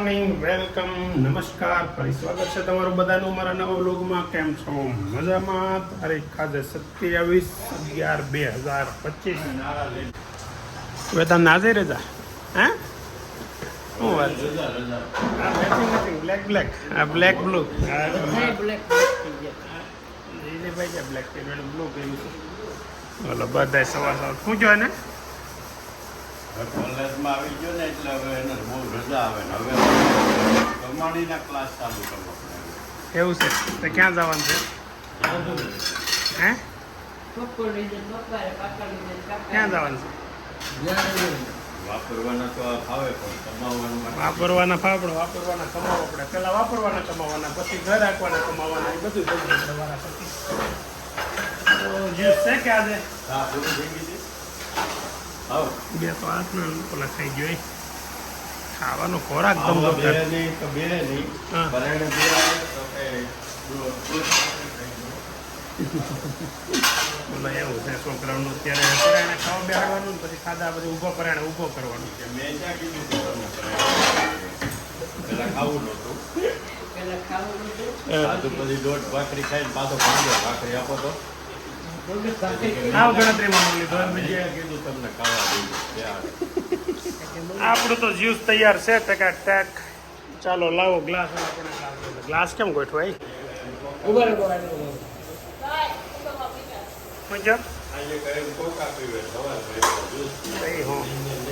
Morning welcome નમસ્કાર ફરી સ્વાગત છે તમારું બધાનું મારા નવા વ્લોગમાં. કેમ છો? મજામાં? તારીખ આજે સત્યાવીસ અગિયાર બે હજાર પચીસ. વેતન નાજે રજા? હે? શું વાત બ્લેક બ્લેક આ બ્લેક બ્લુ ભાઈ બ્લેક બ્લુ પહેર્યું છે. બોલો બધા સવાર સવાર. શું જોઈએ ને કોલેજમાં આવી ગયો ને એટલે હવે એને બહુ રજા આવે ને. હવે કમાણીના ક્લાસ ચાલુ કરવા એવું છે. તો ક્યાં જવાનું છે? હે? ક્યાં જવાનું છે? વાપરવાના તો ફાવે પણ કમાવાનું વાપરવાના ફાફડો વાપરવાના કમાવા પડે. પેલા વાપરવાના કમાવાના પછી ઘર રાખવાના કમાવાના એ બધું થઈ જાય તમારા પછી. તો જ્યુસ છે કે આજે? હા પૂરું થઈ બે તો હાથમાં પેલા ખાઈ ગયો ખાવાનો ખોરાક ગમતો એવું છે છોકરાઓનું અત્યારે પરાણે ખાવા બેહાડવાનું ને પછી ખાધા પછી ઊભો પરાણે ઊભો કરવાનું. પેલા ખાવું નહોતું. પછી દોઢ ભાખરી ખાઈને પાછો પાંચો ભાખરી આપો તો. ગણતરીમાં કીધું તમને આપણું તો જ્યુસ તૈયાર છે ટકા ટેક. ચાલો લાવો ગ્લાસ આપણે ગ્લાસ કેમ ગોઠવાય?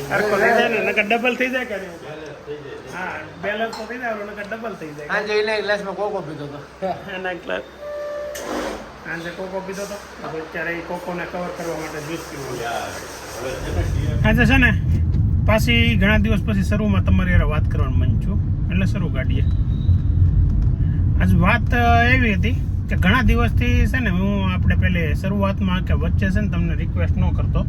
ડબલ થઈ જાય કે બેલેન્સ થઈ જાય હા બેલેન્સ તો થઈ જાય ડબલ થઈ જાય. આજે એને ગ્લાસમાં કોકો પીધો હતો એના આજે કોકો પીધો તો અત્યારે એ કોકોને કવર કરવા માટે જ્યુસ પીવું આજે છે ને, પાછી ઘણા દિવસ પછી શરૂમાં તમારી યાર વાત કરવાનું મન છું એટલે શરૂ કાઢીએ. આજ વાત એવી હતી કે ઘણા દિવસથી છે ને, હું આપણે પહેલે શરૂઆતમાં કે વચ્ચે છે ને તમને રિક્વેસ્ટ ન કરતો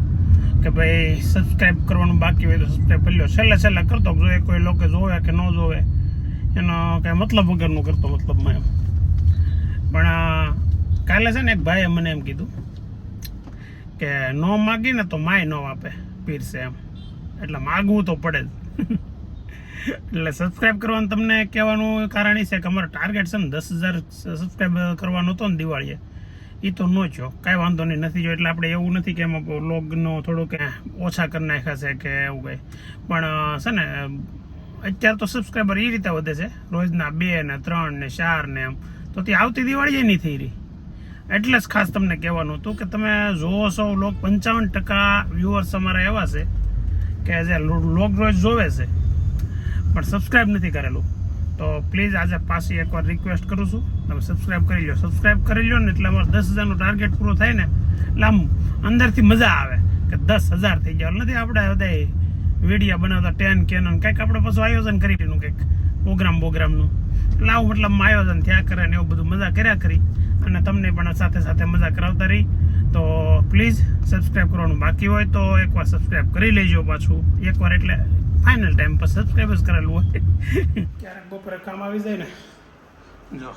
કે ભાઈ સબસ્ક્રાઈબ કરવાનું બાકી હોય તો સબસ્ક્રાઈબ કરી લો. છેલ્લે છેલ્લે કરતો જોઈએ કોઈ લોકો જોવે કે ન જોવે, એનો કાંઈ મતલબ વગરનું કરતો મતલબમાં એમ. પણ કાલે છે ને એક ભાઈએ મને એમ કીધું કે નો માગી ને તો માય નો આપે પીરસે એમ. એટલે માગવું તો પડે જ. એટલે સબસ્ક્રાઇબ કરવાનું તમને કહેવાનું કારણ એ છે કે અમારો ટાર્ગેટ છે ને દસ હજાર સબસ્ક્રાઇબ કરવાનો હતો ને દિવાળીએ એ તો નો છો કાંઈ વાંધો નહીં, નથી જો એટલે આપણે એવું નથી કે એમાં લોગનો થોડું કે ઓછા કરી નાખ્યા છે કે એવું કંઈ. પણ છે ને અત્યારે તો સબસ્ક્રાઈબર એ રીતે વધે છે. રોજના બે ને ત્રણ ને ચાર ને એમ. તો તે આવતી દિવાળીએ નહીં થઈ રહી. એટલે જ ખાસ તમને કહેવાનું હતું કે તમે જોવો છો લોક પંચાવન ટકા વ્યુઅર્સ અમારા એવા છે કે જે લોક રોજ જોવે છે. પણ સબસ્ક્રાઈબ નથી કરેલું. તો પ્લીઝ આજે પાછી એકવાર રિક્વેસ્ટ કરું છું. તમે સબસ્ક્રાઈબ કરી લો સબસ્ક્રાઈબ કરી લો ને એટલે અમારો દસ હજારનો ટાર્ગેટ પૂરો થાય ને એટલે આમ અંદરથી મજા આવે કે દસ હજાર થઈ ગયા. નથી આપણે બધા વિડીયા બનાવતા ટેન કેન કંઈક આપણે પાછું આયોજન કરી લીધું કંઈક. પ્રોગ્રામ પ્રોગ્રામનું એટલે આવું મતલબ આયોજન થયા કરે ને એવું બધું મજા કર્યા કરી. અને તમને પણ સાથે સાથે મજા કરાવતા રહી. તો પ્લીઝ સબસ્ક્રાઇબ કરવાનું બાકી હોય તો એકવાર સબસ્ક્રાઇબ કરી લેજો પાછું. એકવાર એટલે ફાઇનલ ટાઈમ પર સબસ્ક્રાઇબ જ કરેલું હોય. ક્યારેક બપોરે કામ આવી જાય ને જો.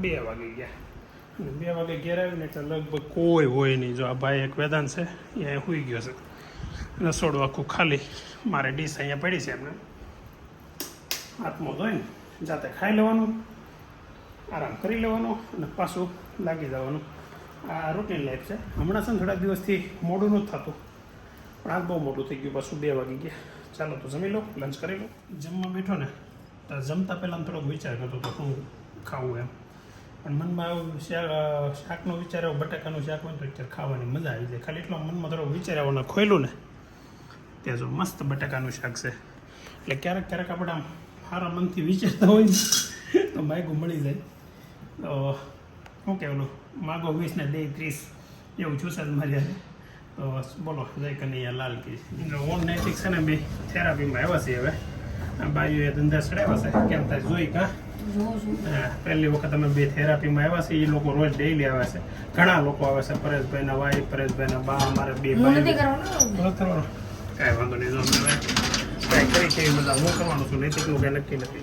બે વાગે ગયા. અને બે વાગે ઘેર આવીને એટલે લગભગ કોઈ હોય નહીં. જો આ ભાઈ એક વેદાન છે એ અહીંયા સૂઈ ગયો છે. રસોડું આખું ખાલી. મારે ડીશ અહીંયા પડી છે એમને. હાથમાં ધોઈને જાતે ખાઈ લેવાનું. આરામ કરી લેવાનો અને પાછું લાગી જવાનું. આ રૂટીન લાઈફ છે. હમણાં છે ને થોડા દિવસથી મોડું નથી થતું. પણ આજ બહુ મોટું થઈ ગયું. પાછું બે વાગી ગયા. ચાલો તો જમી લો લંચ કરી લો. જમવા બેઠો ને, તો જમતા પહેલાં થોડોક વિચાર કરતો તો શું ખાવું એમ. પણ મનમાં એવું શાકનો વિચાર આવ્યો બટાકાનું શાક હોય તો અત્યારે ખાવાની મજા આવી જાય. ખાલી એટલો મનમાં થોડો વિચાર આવ્યો ને ખોયલું ને, ત્યાં જો મસ્ત બટાકાનું શાક છે. એટલે ક્યારેક ક્યારેક આપણે આમ સારા મનથી વિચારતા હોય તો માયગું મળી જાય. શું કહેવાનું માગો વીસ ને દે ત્રીસ એવું છું સર મારી તો બોલો જય કનૈયા લાલ કી. ઓન નેટિક છે ને બે થેરાપીમાં આવ્યા છે હવે. આ બાયુએ ધંધા ચડાવ્યા છે. કેમ થાય જોઈ કા? પહેલી વખત અમે બે થેરાપીમાં આવ્યા છે એ લોકો રોજ ડેઈલી આવે છે. ઘણા લોકો આવે છે પરેશભાઈના પરેશભાઈ પરેશભાઈના બા અમારે બે ભાઈ બસ કાંઈ વાંધો નહીં ટ્રાય કરી છે બધા હું કરવાનું છું? નૈતિકનું કઈ નક્કી નથી.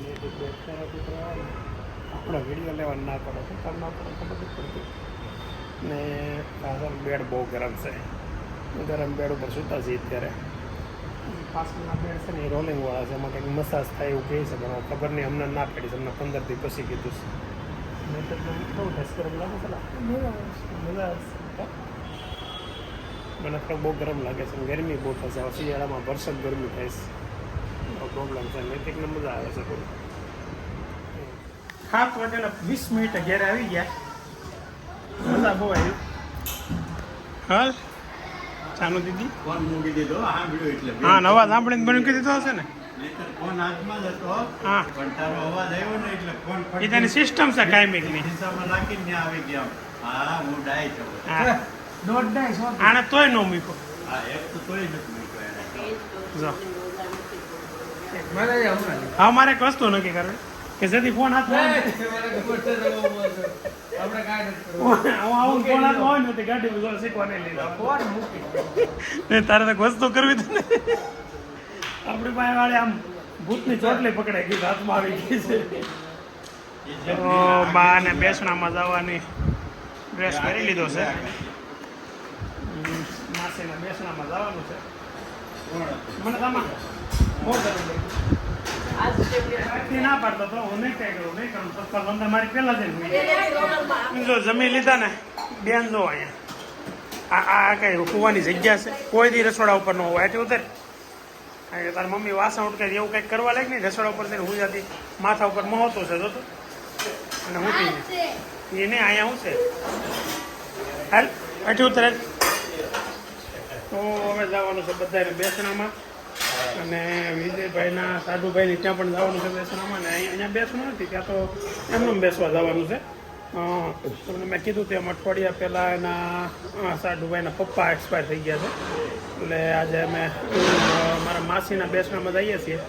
આપણે વીડિયો લેવા ના પડે તો તમને ના પડે ખબર જ પડતી. ને આ બેડ બહુ ગરમ છે. ગરમ બેડ ઉપર સૂતા છીએ અત્યારે. પાછળના બેડ છે ને એ રોલિંગવાળા છે. એમાં કંઈક મસાજ થાય એવું કહે છે, પણ ખબર નહીં, અમને ના પડી અમને પંદર દી પછી કીધું છે. નહીં તો તમને થાય ગરમ લાગે છે? મજા આવશે? મને તો બહુ ગરમ લાગે છે. ગરમી બહુ થશે. શિયાળામાં વરસાદ ગરમી થાય છે. પ્રોબ્લેમ છે. નૈતિકને મજા આવે છે થોડી સાત વાગ્યાના વીસ મિનિટ ઘેરે આવી ગયા. મજા બહુ આવ્યું હાલ? ચાનુ દીદી ફોન મૂકી દીધો. સાંભળ્યો એટલે. હા નવા સાંભળીને બની કરી દીધો હશે ને? ફોન હાથમાં જ હતો. હા. પણ તારો અવાજ આવ્યો ને એટલે ફોન એ તેની સિસ્ટમ છે કાયમિકની. ખિસ્સામાં નાખીને ત્યાં આવી ગયા. હા હું ડાય છું. હા. દોઢ ડાય આને તોય નો મૂક્યો. હા એક તો તોય નથી મૂક્યો એને. જો. મને મારે એક વસ્તુ નક્કી કરવી. કે જેથી ફોન હાથમાં તારે તો વસ્તુ કરવી હતી ને. આપણી પાસે વાળે આમ ભૂતની ચોટલી પકડાઈ ગઈ હાથમાં આવી ગઈ છે. બા ને બેસણામાં જવાની ડ્રેસ કરી લીધો છે. માસીના બેસણામાં જવાનું છે. મને તમા બહુ જરૂર જમી લીધા ને બેન જો અહીંયા. આ આ કઈ કુવાની જગ્યા છે? કોઈ દી રસોડા ઉપર ન હોય. એટલે ઉતર. તારી મમ્મી વાસણ ઉટકે એવું કંઈક કરવા લાગે ને રસોડા ઉપર હું જાતી માથા ઉપર મહોતો છે જોતો. અને હું એ નહીં અહીંયા શું છે. હાલ અઠી ઉતરે. તો હવે જવાનું છે બધાને બેસણામાં. અને વિજયભાઈના, સાધુભાઈની ત્યાં પણ જવાનું છે બેસવામાં, ને અહીંયા બેસવાનું નથી, ત્યાં તો એમનું બેસવા જવાનું છે. તમને મેં કીધું તેમ અઠવાડિયા પહેલાં એના સાધુભાઈના પપ્પા એક્સપાયર થઈ ગયા છે. એટલે આજે અમે, મારા માસીના બેસણામાં જઈએ છીએ.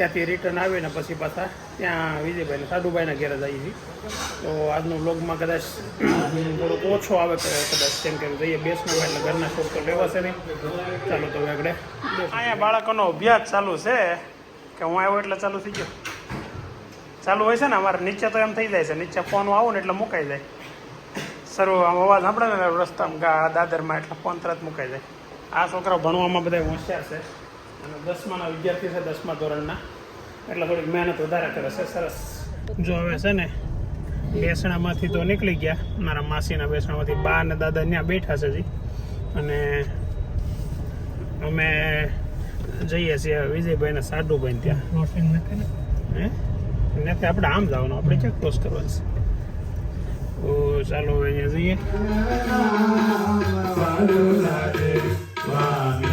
ત્યાંથી રિટર્ન આવીને પછી પાછા ત્યાં વિજયભાઈને, સાધુભાઈના ઘેરે જઈએ છીએ. તો આજનો બ્લોગમાં કદાચ થોડોક ઓછો આવે કદાચ કેમ કે જઈએ બેસમાં એટલે ઘરના શોખ તો લેવાશે નહીં. ચાલો તો આગળ. અહીંયા બાળકોનો અભ્યાસ ચાલુ છે કે હું આવ્યો એટલે ચાલુ થઈ ગયો. ચાલુ હોય છે ને અમારે નીચે તો એમ થઈ જાય છે. નીચે ફોન આવો ને એટલે મુકાઈ જાય. સરું આમ અવાજ સાંભળે ને રસ્તામાં દાદરમાં એટલે ફોન તરત મુકાઈ જાય. આ છોકરા ભણવામાં બધા હોશિયાર છે. અને દસમાના વિદ્યાર્થી છે દસમા ધોરણના. એટલે થોડીક મહેનત વધારે કરે છે સરસ. જો હવે છે ને બેસણામાંથી તો નીકળી ગયા. મારા માસીના બેસણામાંથી બા અને દાદા ત્યાં બેઠા છે જી અને અમે જઈએ છીએ વિજયભાઈ ને સાડુભાઈ ત્યાં. હે? ત્યાંથી આપણે આમ જવાનું આપણે ક્યાં ક્રોસ કરવાનું છે? ચાલો હવે અહીંયા જઈએ.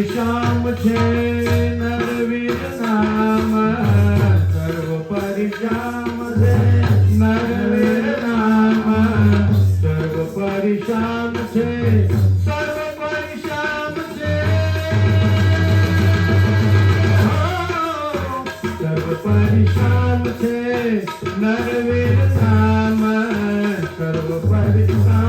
પરિશ્યામ છે, નરવીર નામ સર્વ પરિશ્યામ છે, નરવીર નામ સર્વ પરિશ્યામ છે. સર્વ પરિશ્યામ છે સર્વ પરિશ્યામ નરવીર નામ સર્વ પરિશ્યામ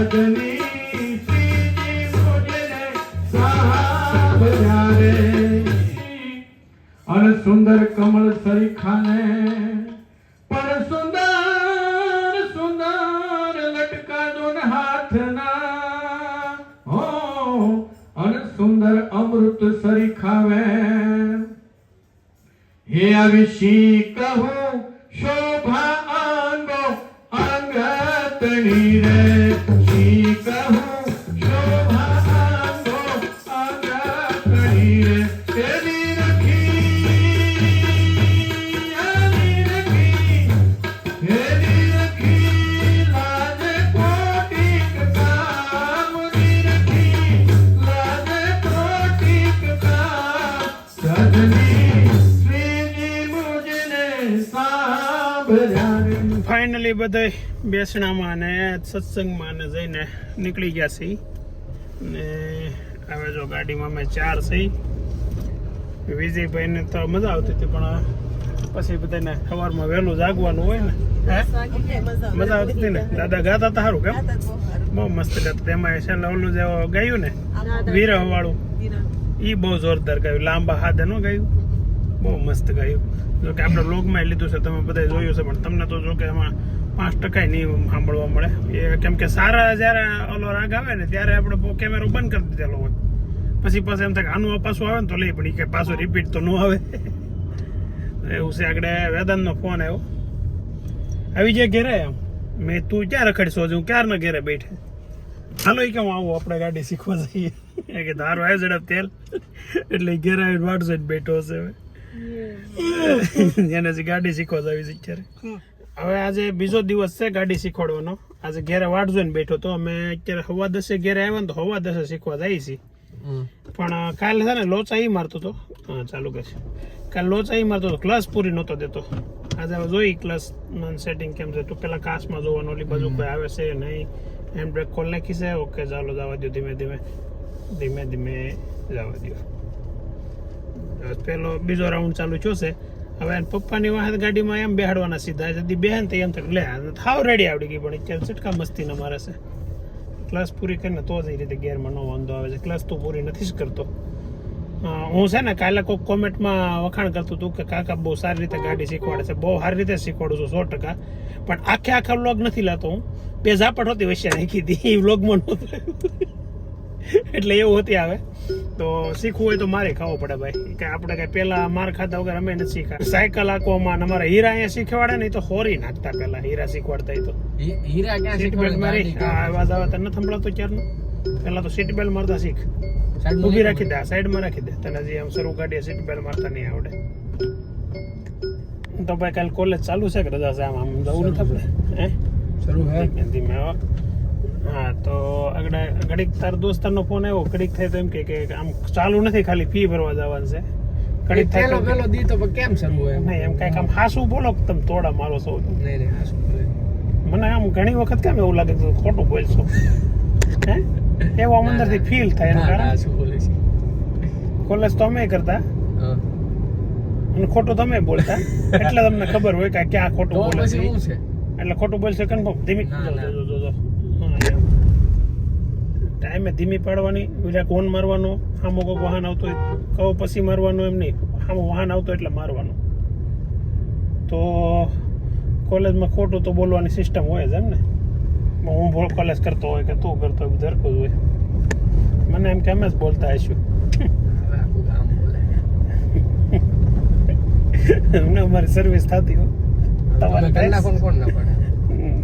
ਸਜਣੀ ਪ੍ਰੀਤੀ ਸੋਜਣੇ ਸਾਹਬ ਜਾਰੇ ਅਨ ਸੁੰਦਰ ਕਮਲ ਸਰੀ ਖਾਨੇ ਪਰ ਸੁੰਦਰ ਸੁੰਦਰ ਲਟਕਾ ਦੋਨ ਹਾਥ ਨਾ ਹੋ ਅਨ ਸੁੰਦਰ ਅੰਮ੍ਰਿਤ ਸਰੀ ਖਾਵੇ ਹੇ ਅਵਿਸ਼ੀ ફાઇનલી બધા બેસણામાં ને સત્સંગમાં ને જઈને નીકળી ગયા છે ને હવે જો ગાડીમાં અમે ચાર છીએ. વિજયભાઈને તો મજા આવતી હતી પણ પછી બધાને સવારમાં વહેલું જાગવાનું હોય ને મજા આવતી હતી ને? દાદા ગાતા હતા સારું કેમ? બહુ મસ્ત ગાતા. એમાં છેલ્લે ઓલું જે ગાયું ને વીરવાળું વાળું ઈ બહુ જોરદાર ગાયું. લાંબા હાથે નું ગાયું? બહુ મસ્ત ગાયું. જો કે આપણે લોગમાં લીધું છે, તમે બધા જોયું છે, પણ તમને તો જો કે એમાં પાંચ ટકા નહીં સાંભળવા મળે. એ કેમ કે સારા જ્યારે ઓલો રાગ આવે ને, ત્યારે આપણે કેમેરો બંધ કરી દીધેલો હોય. પછી પાછું એમ થાય કે આનું પાછું આવે ને તો લઈ, પણ કે પાછું રિપીટ તો ન આવે. એવું છે આગળ વેદાંતનો ફોન આવ્યો. આવી જાય ઘેરે એમ. મેં તું ક્યાં રખડશો હજુ? ક્યારના ઘેરે બેઠે? હાલો એ કે આવું? આપણે ગાડી શીખવા જઈએ. કે ધારો આવ્યો ઝડપ તેલ. એટલે ઘેર આવીને વાટ બેઠો હશે હવે. એને જે ગાડી શીખવા આવી છે અત્યારે. હવે આજે બીજો દિવસ છે ગાડી શીખવાડવાનો. આજે ઘેરે વાટ જોઈને બેઠો તો અમે અત્યારે હવા દસે ઘેરે આવ્યા ને તો હવા દસે શીખવા જાય છે પણ કાલે છે ને લોચા એ મારતો તો. હા ચાલુ કરશે. કાલે લોચા એ મારતો તો ક્લાસ પૂરી નહોતો દેતો. આજે હવે જોઈ ક્લાસ સેટિંગ કેમ છે. તો પેલા કાસમાં જોવાનું ઓલી બાજુ કોઈ આવે છે નહીં. હેન્ડ બ્રેક ખોલ નાખી છે. ઓકે ચાલો જવા દો ધીમે ધીમે. ધીમે ધીમે જવા દો પેલો બીજો રાઉન્ડ ચાલુ થયો છે. હવે એને પપ્પાની વાહન ગાડીમાં એમ બેહાડવાના સીધા જદી બેહન તો એમ થાય, લે થાવ રેડી આવડી ગઈ, પણ અત્યારે ચટકા મસ્તીના મારે છે. ક્લાસ પૂરી કરીને તો જ એ રીતે ગેરમાં નો વાંધો આવે છે. ક્લાસ તો પૂરી નથી જ કરતો. હું છે ને કાલે કોઈક કોમેન્ટમાં વખાણ કરતું હતું કે કાકા બહુ સારી રીતે ગાડી શીખવાડે છે. બહુ સારી રીતે શીખવાડું છું, સો ટકા. પણ આખે આખા વ્લોગ નથી લાતો હું. બે ઝાપટ હોતી વચ્ચે નાખી હતી. એ વ્લોગમાં નહોતું. એટલે એવું હોતી આવે. તો શીખવું હોય તો મારે ખાવું પડે ભાઈ. કે આપણે કઈ પેલા માર ખાતા વગર અમે નથી શીખા સાયકલ આંકવામાં અમારા હીરા અહીંયા શીખવાડે નહીં તો હોરી નાખતા પેલા હીરા શીખવાડતા તો. હીરા ક્યાં સીટ બેલ્ટ મારી. આવાજ આવે તને સંભળાતો ક્યારનો? પેલા તો સીટ બેલ્ટ મારતા શીખ. ઊભી રાખી દે સાઈડમાં રાખી દે. તને જે આમ શરૂ કાઢીએ સીટ બેલ્ટ મારતા નહીં આવડે. તો ભાઈ કાલ કોલેજ ચાલુ છે કે રજા છે આમ આમ જવું નથી આપણે હે? શરૂ હે? ધીમે હો. તો આગળ ઘડીક તાર દોસ્તારનો ફોન આવ્યો ઘડીક થાય તો એમ કે આમ ચાલુ નથી ખાલી ફી ભરવા જવાનું છે. ઘડીક થાય પેલો દી તો કેમ શરૂ હોય નહીં એમ કાંઈક આમ હાસું બોલો તમે તોડા મારો છો નહીં નહીં હાસું મને આમ ઘણી વખત કેમ એવું લાગે કે ખોટું બોલશો હે? એવું આમ અંદરથી ફીલ થાય એનું કારણ. શું બોલે છે. કોલેજ તો અમે કરતા. હા. અને ખોટું તમે બોલતા. એટલે તમને ખબર હોય કે ક્યાં ખોટું બોલે છે. એટલે ખોટું બોલશે કન્ફર્મ ધીમી જો, જો, જો. ટાઈમે ધીમી પાડવાની બીજા કોણ મારવાનો? આમો કોઈ વાહન આવતો હોય કહો પછી મારવાનું એમ નહીં. આમો વાહન આવતો એટલે મારવાનું. તો કોલેજમાં ખોટું તો બોલવાની સિસ્ટમ હોય જ એમ ને. હું ભોળ કોલેજ કરતો હોય કે તું કરતો હોય ધરખું જ હોય. મને એમ કે અમે જ બોલતા હશું અમને અમારી સર્વિસ થતી હોય તમારે? કોણ કોણ ના પડે?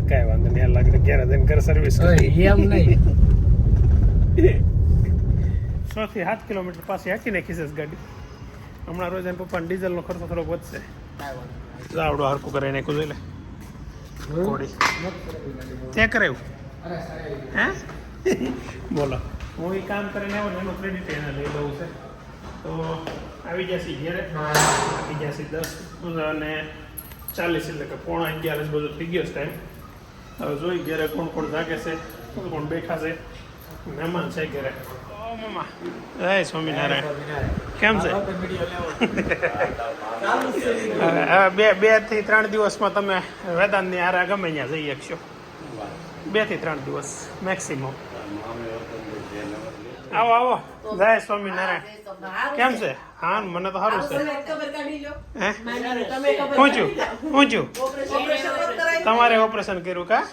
કાંઈ વાંધો નહીં લાગે ઘેર જઈને ઘર સર્વિસ એમ નહીં. છ થી સાત કિલોમીટર પાસે હાંકી નાખી છે ગાડી. હમણાં રોજ એમ પપ્પાને ડીઝલનો ખર્ચો થોડો વધશે. આવડો હરકું કરે એને જોઈ લે. તે કરાયું હે? બોલો. હું એ કામ કરીને આવું એનું ક્રેડિટ એને લઈ લઉં છે. તો આવી જશે ઘેરે. આવી જશે દસ અને ચાલીસ એટલે કે પોણા અગિયાર બધું થઈ ગયો ટાઈમ હવે જોઈ ઘેરે કોણ કોણ જાગે છે, કોણ કોણ બેઠા છે. મહેમાન છે ઘરે. જય સ્વામિનારાયણ. કેમ છે? હવે બે બેથી ત્રણ દિવસમાં તમે વેદાંતની આરા ગમે ત્યાં જઈ શકશો. બેથી ત્રણ દિવસ મેક્સિમમ આવો આવો. જય સ્વામિનારાયણ. કેમ છે? હા મને તો સારું છે. હે? પૂછ્યું ઊંચું તમારે ઓપરેશન કર્યું કા?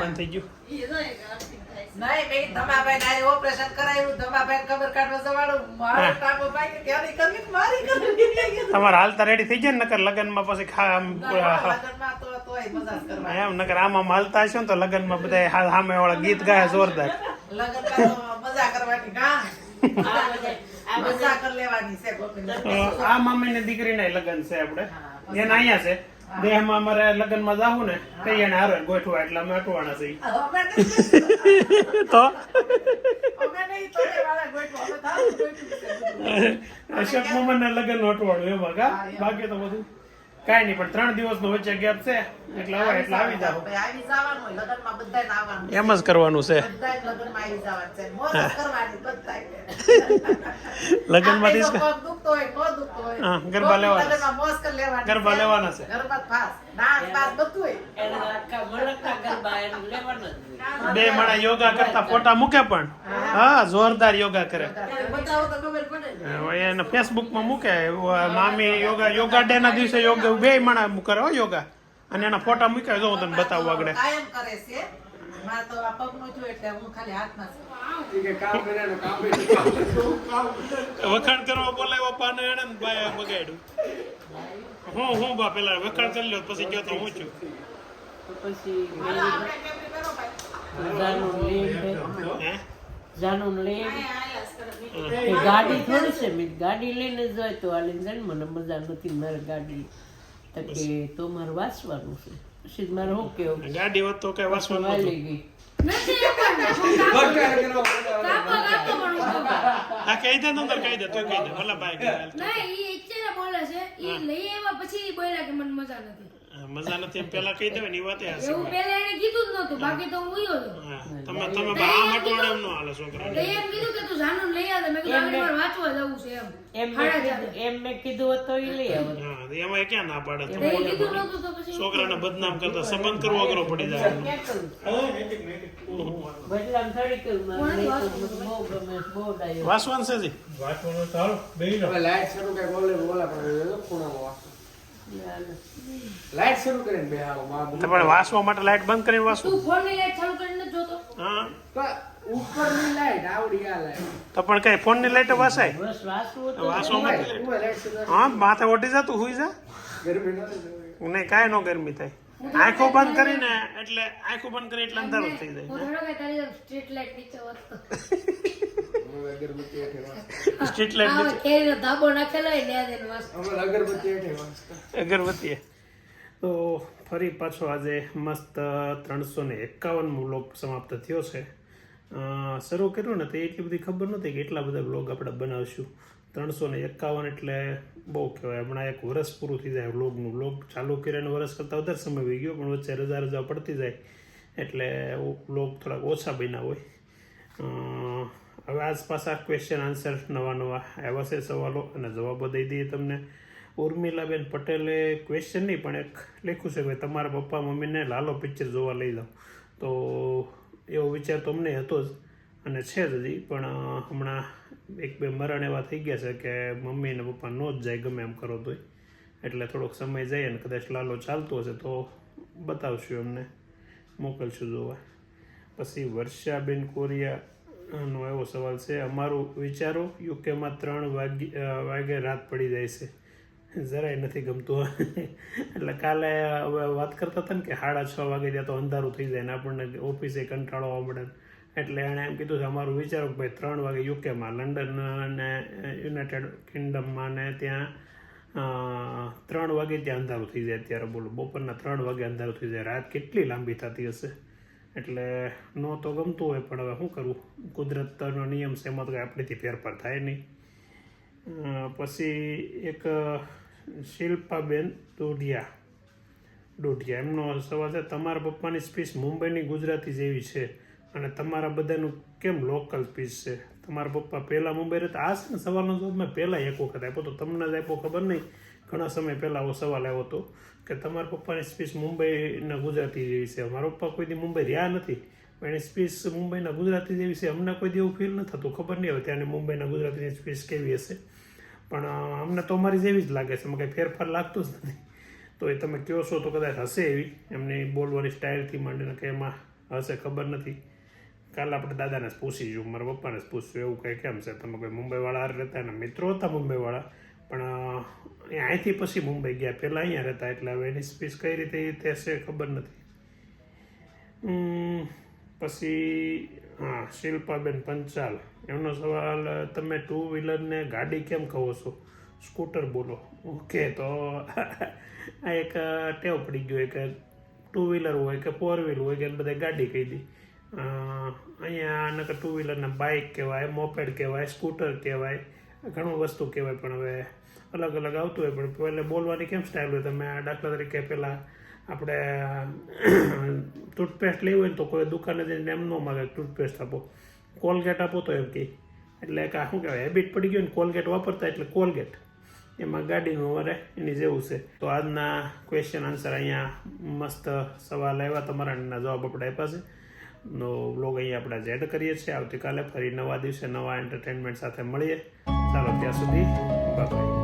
બંધ થઈ ગયું? નહીં બેન ધમાભાઈ ને ઓપરેશન કરાવ્યું ધમાભાઈ ખબર કાઢવા જવાનું. મારો ટાકો ભાઈ કે કરવી મારી કરવી. તમારે હાલતા રેડી થઈ જાય ને નકર લગ્નમાં પછી ખા આમ, ના, તો તોય મજા જ એમ નકર આમાં હાલતા હશો ને તો લગ્નમાં બધા સામે વાળા ગીત ગાય જોરદાર. લગ્નમાં તો મજા કરવાની આ મજા કરી લેવાની છે આ મામીની દીકરીના લગ્ન છે આપણે એના અહીંયા છે. દેહમાં અમારે લગ્નમાં જાવું ને કઈ એને હારો ગોઠવા એટલે અમે અટવાના છીએ. તો અશોક મોમન ના લગ્ન અટવાડું એમાં કા બાકી તો બધું કાંઈ નહીં પણ ત્રણ દિવસનો વચ્ચે ગેપ છે. એટલે હવે એટલે આવી જાવ આવી જવાનું હોય લગ્નમાં બધાને આવવાનું એમ જ કરવાનું છે. બધાય લગ્નમાં આવી જવાનું છે. મોજ કરવાની બધાય. લગ્નમાંથી જ આપણે જો પગ દુખતો હોય ન દુખતો હોય. હા, ગરબા લેવાના. લગ્નમાં મોજ કરી લેવાની ગરબા લેવાના છે. ગરબા ફાસ ડાન્સ બાસ બધું હોય. આખા મુલકના ગરબા એનું લેવાનું બે માણા યોગા કરતા ફોટા મૂકે પણ. હા. જોરદાર યોગા કરે. બતાવો તો ખબર પડે એને ફેસબુકમાં મૂકે. મામી યોગા યોગા ડે ના દિવસે યોગા બે માણા કરે હો યોગા. અને એના ફોટા મૂક્યા જો હું તને બતાવું આગળ કાયમ કરે છે મારે તો આ પગનું થયું એટલે હું ખાલી હાથમાં છું. ઈ કે કામ કર્યાનું કામ કર્યું. વખાણ કરવા બોલાવ્યો પાને એને ને બાએ બગાડ્યું હું હું બા પેલા વખાણ કરી લ્યો પછી ગયો તો હું છું પછી હાલો, આપણે કેમની કરો ભાઈ? જાનું લઈને હે જાનું લઈને અહીંયા આયા જ કરે. કે ગાડી થોડી છે ગાડી લઈને જાય તો આ જાય મને મજા નથી મારે ગાડી તો કે તો મારે વાંચવાનું છે. પછી મારે શું કેવું ગાડી હોત તો કઈ વાસવાનું નહોતું. વાલી ગઈ એ કહી દે નંબર કહી દે તું કહી દે. ભલા ભાઈ કહી દે. નહીં ઈ ઈચ્છે બોલે છે. ઈ લઈ આવ્યા પછી બોલ્યા કે મને મજા નથી. મજા નથી એમ પેલા કહી દેવાય ને એ વાતે હશે એવું પેલા એને કીધું જ નતું બાકી તો હું ઉયો હા, તમે તમે બા મટવાડે એમ નો હાલે છોકરા તો એમ કીધું કે તું જાનું લઈ આવે મેં કીધું આગળ મારે વાંચવા જવું છે એમ. એમ મેં કીધું ચાલે. એમ મેં કીધું તો એ લઈ આવે. હા એમાં એ ક્યાં ના પાડે? તો કીધું નતું તો પછી છોકરાને બદનામ કરતા સંબંધ કરવો અઘરો પડી જાય. બદનામ થોડી કરું બહુ ગમે છે, જી વાસવાન સારું જી હવે લાઈટ શરૂ કે બોલે બોલા પણ એ ખૂણામાં. લાઈટ શરૂ કરીને બે હાલો માં પણ વાસવા માટે લાઈટ બંધ કરીને વાસવું? તું ફોનની લાઈટ ચાલુ કરીને જોતો? હા. ઉપરની લાઈટ આવડી આ લાઈટ તો પણ કઈ ફોનની લાઈટ વાસાય? બસ વાસવું વાસવા માટે હા માથે ઓઢી જતું હુઈ જા. ગરમી નથી થતી. નહીં કાંઈ નો ગરમી થાય. આંખો બંધ કરીને એટલે આંખો બંધ કરી એટલે અંધારું થઈ હું જાય થોડો કઈ તારી સ્ટ્રીટ લાઈટ નીચે અમે અગરબત્તી હેઠે સ્ટ્રીટ લાઈટ આમાં કેરીનો ધાબો નાખેલો હોય ને દે વાંચતો. અગરબત્તી હેઠે વાંચતા. અગરબત્તી. તો ફરી પાછો આજે મસ્ત ત્રણસો ને એકાવન લોક સમાપ્ત થયો છે. શરૂ કર્યું ને તો એટલી બધી ખબર નહોતી કે એટલા બધા બ્લોગ આપણે બનાવશું. ત્રણસો ને એકાવન એટલે બહુ કહેવાય. હમણાં એક વર્ષ પૂરું થઈ જાય બ્લોગનું બ્લોગ ચાલુ કર્યાને વર્ષ કરતાં વધારે સમય વહી ગયો પણ વચ્ચે રજા રજા પડતી જાય. એટલે બ્લોગ થોડાક ઓછા બન્યા હોય. હવે આસપાસ આ ક્વેશ્ચન આન્સર નવા નવા આવ્યા છે સવાલો અને જવાબો દઈ દઈએ તમને. ઉર્મિલાબેન પટેલે ક્વેશ્ચન નહીં પણ એક લખ્યું છે કે તમારા પપ્પા મમ્મીને લાલો પિક્ચર જોવા લઈ જાઓ. તો એવો વિચાર તો અમને હતો જ અને છે જ હજી, પણ હમણાં એક બે મરણ એવા થઈ ગયા છે કે મમ્મી અને પપ્પા નો જ જાય ગમે એમ કરો તોય. એટલે થોડોક સમય જાય અને કદાચ લાલો ચાલતો હશે તો બતાવશું એમને. મોકલશું જોવા. પછી વર્ષાબેન કોરિયા નો એવો સવાલ છે. અમારું વિચારો યુકેમાં ત્રણ વાગે વાગે રાત પડી જાય છે. જરાય નથી ગમતું. એટલે કાલે હવે વાત કરતા હતા ને કે સાડા છ વાગે ત્યાં તો અંધારું થઈ જાય ને આપણને ઓફિસે કંટાળો આવવા મળે એટલે એણે એમ કીધું છે, અમારું વિચારો કે ભાઈ ત્રણ વાગે યુકેમાં લંડન અને યુનાઇટેડ કિંગડમમાં ને ત્યાં ત્રણ વાગે ત્યાં અંધારું થઈ જાય અત્યારે બોલો. બપોરના ત્રણ વાગે અંધારું થઈ જાય. રાત કેટલી લાંબી થતી હશે? એટલે ન તો ગમતું હોય, પણ હવે શું કરવું કુદરતનો નિયમ છે, એમાં તો કંઈ આપણીથી ફેરફાર થાય નહીં. પછી એક શિલ્પાબેન દોઢિયા દોઢિયા એમનો સવાલ છે, તમારા પપ્પાની સ્પીચ મુંબઈની ગુજરાતી જેવી છે અને તમારા બધાનું કેમ લોકલ સ્પીચ છે? તમારા પપ્પા પહેલાં મુંબઈ રહેતા? આ સવાલનો જવાબ મેં પહેલાં એક વખત આપ્યો, તો તમને જ આપ્યો ખબર નહીં. ઘણા સમય પહેલાં આવો સવાલ આવ્યો હતો કે તમારા પપ્પાની સ્પીચ મુંબઈના ગુજરાતી જેવી છે. મારા પપ્પા કોઈ દી મુંબઈ રહ્યા નથી, પણ એની સ્પીચ મુંબઈના ગુજરાતી જેવી છે. અમને કોઈ દી ફીલ ન થતું, ખબર નહીં હોય ત્યાંની મુંબઈના ગુજરાતીની સ્પીચ કેવી હશે. પણ અમને તો અમારી જેવી જ લાગે છે. એમાં કંઈ ફેરફાર લાગતો જ નથી. તો એ તમે કહો છો તો કદાચ હશે એવી. એમની બોલવાની સ્ટાઇલથી માંડીને કે એમાં હશે ખબર નથી. કાલ આપણે દાદાને જ પૂછીશું, મારા પપ્પાને જ પૂછશું, એવું કંઈ કેમ છે? તમે કોઈ મુંબઈવાળા રહેતા એના મિત્રો હતા મુંબઈવાળા. પણ અહીંથી પછી મુંબઈ ગયા. પહેલાં અહીંયા રહેતા એટલે હવે એની સ્પીચ કઈ રીતે તે હશે ખબર નથી. પછી, હા, શિલ્પાબેન પંચાલ. એમનો સવાલ, તમે ટુ વ્હીલરને ગાડી કેમ કહો છો? સ્કૂટર બોલો. ઓકે, તો આ એક ટેવ પડી ગયો. કે ટુ વ્હીલર હોય કે ફોર વ્હીલ હોય કે બધા ગાડી કહી દી. અહીંયા નકર ટુ વ્હીલરને બાઇક કહેવાય, મોપેડ કહેવાય, સ્કૂટર કહેવાય. ઘણું વસ્તુ કહેવાય, પણ હવે અલગ અલગ આવતું હોય, પણ પહેલે બોલવાની કેમ સ્ટાઇલ હોય? તમે દાખલા તરીકે પહેલાં આપણે ટૂથપેસ્ટ લેવી હોય ને તો કોઈ દુકાને જઈને એમ ન માગે ટૂથપેસ્ટ આપો. કોલગેટ આપો તો એમ કહે એટલે કે શું કહેવાય હેબિટ પડી ગયું ને કોલગેટ વાપરતા એટલે કોલગેટ એમાં ગાડીનું વરે એની જેવું છે. તો આજના ક્વેશ્ચન આન્સર અહીંયા મસ્ત સવાલ આવ્યા તમારા જવાબ આપણે આપ્યા છે. નો બ્લોગ અહીંયા આપણે જેડ કરીએ છીએ. આવતીકાલે ફરી નવા દિવસે નવા એન્ટરટેનમેન્ટ સાથે મળીએ. ચાલો ત્યાં સુધી બાય